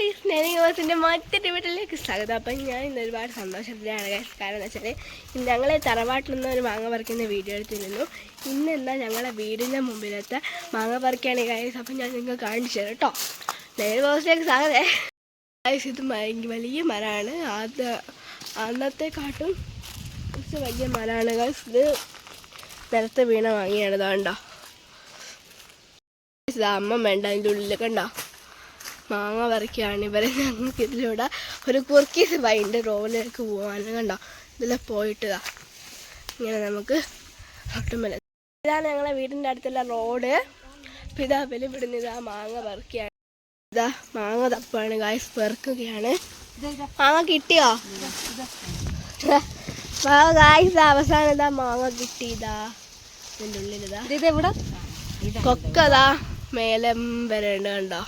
Guys നെനിയോസിന്റെ മറ്റൊരു വീട്ടിലേക്ക് സ്വാഗതം. അപ്പം ഞാൻ ഇന്ന് ഒരുപാട് സന്തോഷത്തിലാണ് ഗൈസ് കാരണം എന്ന് വെച്ചാൽ ഇന്ന് ഞങ്ങളെ തറവാട്ടിൽ നിന്ന് ഒരു മാങ്ങ പറിക്കുന്ന വീഡിയോ എടുത്തിരുന്നു. ഇന്ന് എന്താ ഞങ്ങളെ വീടിന്റെ മുമ്പിലത്തെ മാങ്ങ പറിക്കുകയാണ് ഗൈസ് അപ്പം ഞാൻ നിങ്ങൾക്ക് കാണിച്ചു തരാം കേട്ടോ നെനിയോസിലേക്ക് സ്വാഗതേ. ഗൈസ് ഇത് വലിയ മരമാണ് അത് അന്നത്തെക്കാട്ടും കുറച്ച് വലിയ മരമാണ് ഗൈസ് ഇത് നിലത്ത് വീണ വാങ്ങിയാണ് ഇതാണ്ടോ കണ്ടോ. അമ്മ വേണ്ട അതിന്റെ ഉള്ളിൽ കണ്ടോ. മാങ്ങ പറിക്കുകയാണ്. ഇവരെ ഞങ്ങൾക്ക് ഇതിലൂടെ ഒരു കുർക്കീസ് വൈണ്ട് റോഡിലേക്ക് പോകാൻ കണ്ടോ? ഇതിൽ പോയിട്ടതാ. ഇങ്ങനെ നമുക്ക് ഒട്ടുമല്ല. ഇതാണ് ഞങ്ങളെ വീടിന്റെ അടുത്തുള്ള റോഡ്. അപ്പം ഇതാ വില വിടുന്ന ഇതാ മാങ്ങ പറിക്കുകയാണ്. ഇതാ മാങ്ങ തപ്പാണ്. ഗായ്സ് പെറുക്കുകയാണ്. മാങ്ങ കിട്ടിയോ? മാങ്ങ ഗായ്സ് അവസാനം ഇതാ മാങ്ങ കിട്ടിയതാ ഇതിന്റെ ഉള്ളിലിതാ. കൊക്കതാ മേലം വരേണ്ട കണ്ടോ?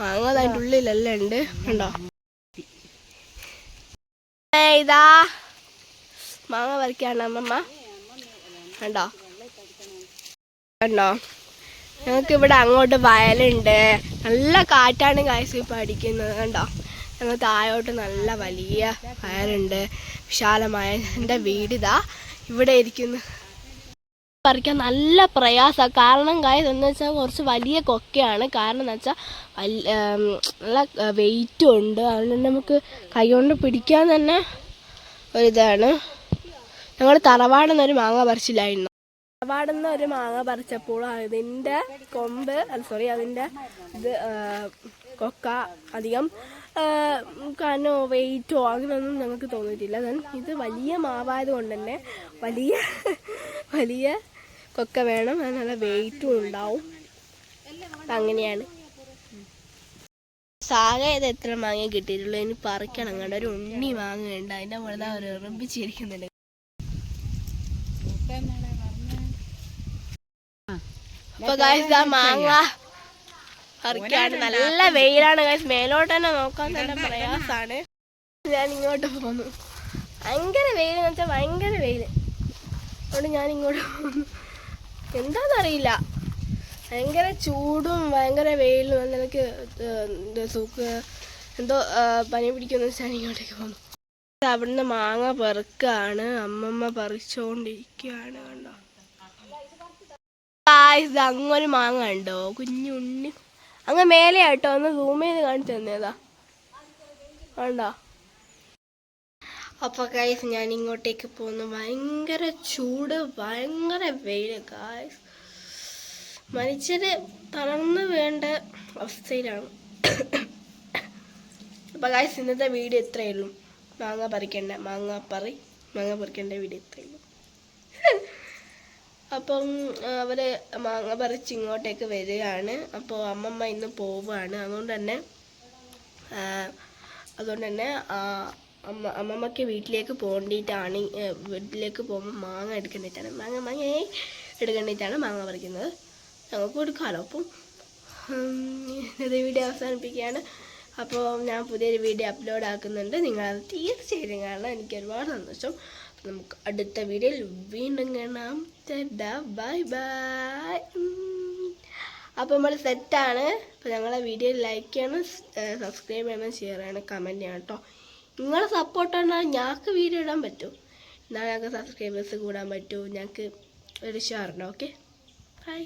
മാങ്ങ അതിന്റെ ഉള്ളിലെല്ലാം ഉണ്ട്. കണ്ടോ? ഇതാ. മാങ്ങ പറിക്കാണ് അമ്മമ്മ. കണ്ടോ? കണ്ടോ? ഞങ്ങൾക്ക് ഇവിടെ അങ്ങോട്ട് വയലുണ്ട്. നല്ല കാറ്റാണ് കാഴ്ച ഇപ്പം അടിക്കുന്നത്. കണ്ടോ? ഞങ്ങൾ താഴോട്ട് നല്ല വലിയ വയലുണ്ട്. വിശാലമായ എന്റെ വീടിതാ. ഇവിടെ ഇരിക്കുന്നു. പറിക്കാൻ നല്ല പ്രയാസമാണ് കാരണം എന്ന് വെച്ചാൽ കുറച്ച് വലിയ കൊക്കയാണ്. കാരണം എന്ന് വെച്ചാൽ വല്ല നല്ല വെയിറ്റും ഉണ്ട്. അതുകൊണ്ട് നമുക്ക് കൈകൊണ്ട് പിടിക്കാൻ തന്നെ ഒരിതാണ്. ഞങ്ങൾ തറവാടുന്ന ഒരു മാങ്ങ പറിച്ചില്ലായിരുന്നു. തറവാടുന്ന ഒരു മാങ്ങ പറിച്ചപ്പോൾ അതിന്റെ കൊമ്പ് സോറി അതിന്റെ ഇത് കൊക്ക അധികം കാരണോ വെയിറ്റോ അങ്ങനെയൊന്നും ഞങ്ങൾക്ക് തോന്നിയിട്ടില്ല. ഇത് വലിയ മാവായത് കൊണ്ട് തന്നെ വലിയ വലിയ കൊക്ക വേണം. അത് നല്ല വെയിറ്റും ഉണ്ടാവും. അങ്ങനെയാണ്. സാഗ ഇത് എത്ര മാങ്ങ കിട്ടിയിട്ടുള്ളൂ? ഇനി പറിക്കണം കണ്ട ഒരു ഉണ്ണി മാങ്ങയുണ്ട് അതിന്റെ മുകളിൽ അവർ ഉറപ്പിച്ചിരിക്കുന്നുണ്ട് അപ്പൊ മാങ്ങ പറിക്കാണ്. നല്ല വെയിലാണ് മേലോട്ട് തന്നെ നോക്കാൻ തന്നെ പ്രയാസാണ്. ഞാൻ ഇങ്ങോട്ട് പോന്നു. ഭയങ്കര വെയിൽ എന്ന് വെച്ചാൽ ഭയങ്കര വെയിൽ അതുകൊണ്ട് ഞാൻ ഇങ്ങോട്ട് പോന്നു. എന്താണെന്നറിയില്ല ഭയങ്കര ചൂടും ഭയങ്കര വെയിലും അന്നെനിക്ക് സൂക്ക് എന്തോ പനി പിടിക്കുന്ന വെച്ചാൽ പോന്നു അവിടുന്ന് മാങ്ങ പെറുക്കാണ് അമ്മമ്മ പറിച്ചുകൊണ്ടിരിക്കുകയാണ് കണ്ടോ. അങ്ങൊരു മാങ്ങ ഉണ്ടോ കുഞ്ഞുണ്ണി അങ്ങ് മേലെ ആട്ടോ ഒന്ന് സൂം ചെയ്ത് കാണിച്ചു തന്നേതാ. കണ്ടോ? അപ്പൊ ഗൈസ് ഞാൻ ഇങ്ങോട്ടേക്ക് പോകുന്നു ഭയങ്കര ചൂട് ഭയങ്കര വെയിൽ. ഗായ്സ് മനുഷ്യര് തളർന്നു വേണ്ട അവസ്ഥയിലാണ്. അപ്പൊ ഗായ്സ് ഇന്നത്തെ വീഡിയോ ഇത്രയേ ഉള്ളൂ മാങ്ങ പറിക്കണ്ട മാങ്ങ പറി മാങ്ങ പറിക്കേണ്ട വീഡിയോ ഇത്രയേ അപ്പം അവർ മാങ്ങ പറിച്ച് ഇങ്ങോട്ടേക്ക് വരികയാണ്. അപ്പോൾ അമ്മമ്മ ഇന്ന് പോവുകയാണ്. അതുകൊണ്ട് തന്നെ അതുകൊണ്ട് തന്നെ അമ്മ അമ്മമ്മക്ക് വീട്ടിലേക്ക് പോകേണ്ടിയിട്ടാണ് വീട്ടിലേക്ക് പോകുമ്പോൾ മാങ്ങ എടുക്കേണ്ടിയിട്ടാണ് മാങ്ങ മാങ്ങ എടുക്കേണ്ടിയിട്ടാണ് മാങ്ങ പറിക്കുന്നത്. ഞങ്ങൾക്ക് കൊടുക്കാമല്ലോ അപ്പം ഇത് വീഡിയോ അവസാനിപ്പിക്കുകയാണ്. അപ്പോൾ ഞാൻ പുതിയൊരു വീഡിയോ അപ്ലോഡ് ആക്കുന്നുണ്ട് നിങ്ങളത് തീർച്ചയായിട്ടും കാണണം. എനിക്ക് ഒരുപാട് സന്തോഷം. നമുക്ക് അടുത്ത വീഡിയോയിൽ വീണ്ടും കാണാം. Bye bye. അപ്പോൾ നമ്മൾ സെറ്റാണ്. അപ്പോൾ ഞങ്ങളെ വീഡിയോ ലൈക്ക് ചെയ്യണം സബ്സ്ക്രൈബ് ചെയ്യണം ഷെയർ ചെയ്യണം കമന്റ് ചെയ്യണം കേട്ടോ. നിങ്ങളെ ആണ് ഞങ്ങൾക്ക് വീഡിയോ ഇടാൻ പറ്റും. എന്നാൽ ഞങ്ങൾക്ക് സബ്സ്ക്രൈബേഴ്സ് കൂടാൻ പറ്റൂ. ഞങ്ങൾക്ക് ഒരു ഷെയർ ഉണ്ടാവും ഓക്കെ ബൈ